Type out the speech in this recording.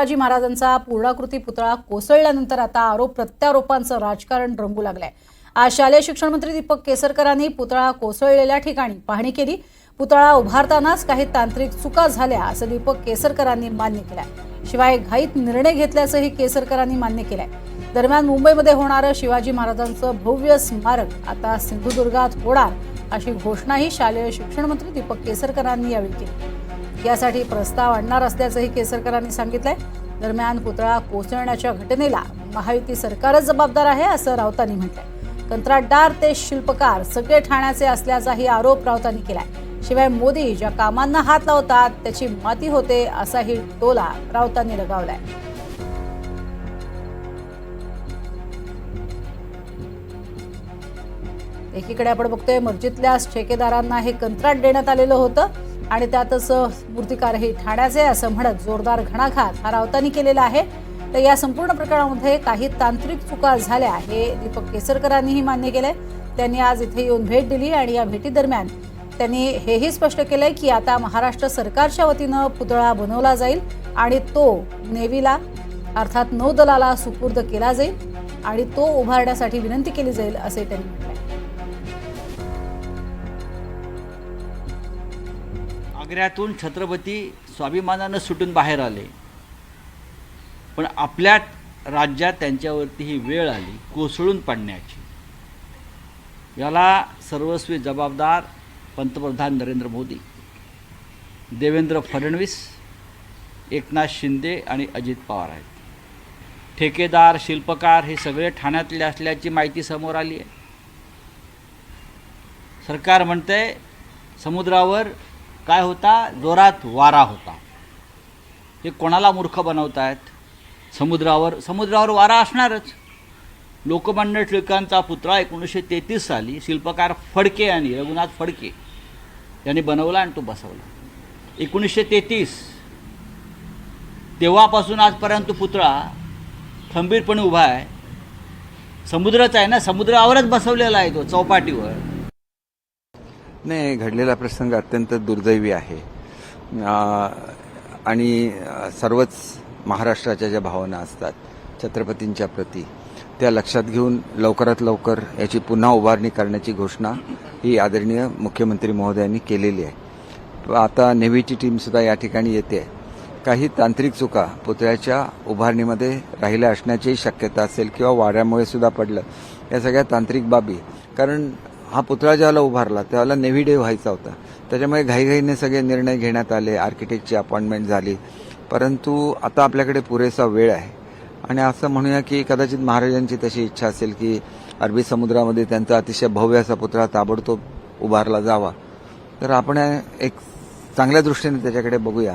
शिवाजी महाराजांचा पूर्णाकृती पुतळा कोसळल्यानंतर आता आरोप प्रत्यारोपांचं राजकारण रंगू लागलंय. आज शालेय शिक्षण मंत्री दीपक केसरकरांनी पुतळा कोसळलेल्या ठिकाणी पाहणी केली. पुतळा उभारतानाच काही तांत्रिक चुका झाल्या असं दीपक केसरकरांनी मान्य केलंय. शिवाय घाईत निर्णय घेतल्याचंही केसरकरांनी मान्य केलंय. दरम्यान मुंबईमध्ये होणारं शिवाजी महाराजांचं भव्य स्मारक आता सिंधुदुर्गात होणार अशी घोषणाही शालेय शिक्षण मंत्री दीपक केसरकरांनी यावेळी केली. यासाठी प्रस्ताव आणणार असल्याचंही केसरकरांनी सांगितलंय. दरम्यान पुतळा कोसळण्याच्या घटनेला महायुती सरकारच जबाबदार आहे असं राऊतांनी म्हटलंय. कंत्राटदार ते शिल्पकार सगळे ठाण्याचे असल्याचाही आरोप राऊतांनी केलाय. शिवाय मोदी ज्या कामांना हात लावतात त्याची माती होते असाही टोला राऊतांनी लगावलाय. एकीकडे आपण बघतोय मस्जिदल्याच ठेकेदारांना हे कंत्राट देण्यात आलेलं होतं. आणि त्यातच मूर्तिकारही ठाण्याचे असं म्हणत जोरदार घणाघात हा राऊतांनी केलेला आहे. तर या संपूर्ण प्रकरणामध्ये काही तांत्रिक चुका झाल्या हे दीपक केसरकरांनीही मान्य केलंय. त्यांनी आज इथे येऊन भेट दिली आणि या भेटीदरम्यान त्यांनी हेही स्पष्ट केलंय की आता महाराष्ट्र सरकारच्या वतीनं पुतळा बनवला जाईल आणि तो नेव्हीला अर्थात नौदलाला सुपूर्द केला जाईल आणि तो उभारण्यासाठी विनंती केली जाईल असे त्यांनी म्हटलं आग्र्यातून छत्रपती स्वाभिमानानं सुटून बाहेर आले. पण आपल्या राज्यात त्यांच्यावरती ही वेळ आली कोसळून पडण्याची. याला सर्वस्वी जबाबदार पंतप्रधान नरेंद्र मोदी देवेंद्र फडणवीस एकनाथ शिंदे आणि अजित पवार आहेत. ठेकेदार शिल्पकार हे सगळे ठाण्यातले असल्याची माहिती समोर आली आहे. सरकार म्हणतंय समुद्रावर काय होता? जोरात वारा होता. हे कोणाला मूर्ख बनवत आहेत समुद्रावर समुद्रावर वारा असणारच. लोकमान्य टिळकांचा पुतळा एकोणीसशे तेहतीस साली शिल्पकार फडके यांनी रघुनाथ फडके यांनी बनवला आणि तो बसवला. एकोणीसशे तेहतीस. तेव्हापासून आजपर्यंत पुतळा खंबीरपणे उभा आहे. समुद्रच आहे ना? समुद्रावरच बसवलेला आहे तो चौपाटीवर. नाही घडलेला प्रसंग अत्यंत दुर्दैवी आहे. आणि सर्वच महाराष्ट्राच्या ज्या भावना असतात छत्रपतींच्या प्रती त्या लक्षात घेऊन लवकरात लवकर याची पुन्हा उभारणी करण्याची घोषणा ही आदरणीय मुख्यमंत्री महोदयांनी केलेली आहे. आता नेव्हीची टीमसुद्धा या ठिकाणी येते. काही तांत्रिक चुका पुतळ्याच्या उभारणीमध्ये राहिल्या असण्याची शक्यता असेल किंवा वाऱ्यामुळे सुद्धा पडलं. या सगळ्या तांत्रिक बाबी. कारण हा पुतळा ज्यावेळेला उभारला त्यावेळेला नेव्ही डे व्हायचा होता. त्याच्यामुळे घाईघाईने सगळे निर्णय घेण्यात आले आर्किटेक्टची अपॉइंटमेंट झाली. परंतु आता आपल्याकडे पुरेसा वेळ आहे. आणि असं म्हणूया की कदाचित महाराजांची तशी इच्छा असेल की अरबी समुद्रामध्ये त्यांचा अतिशय भव्य असा पुतळा ताबडतोब उभारला जावा. तर आपण एक चांगल्या दृष्टीने त्याच्याकडे बघूया.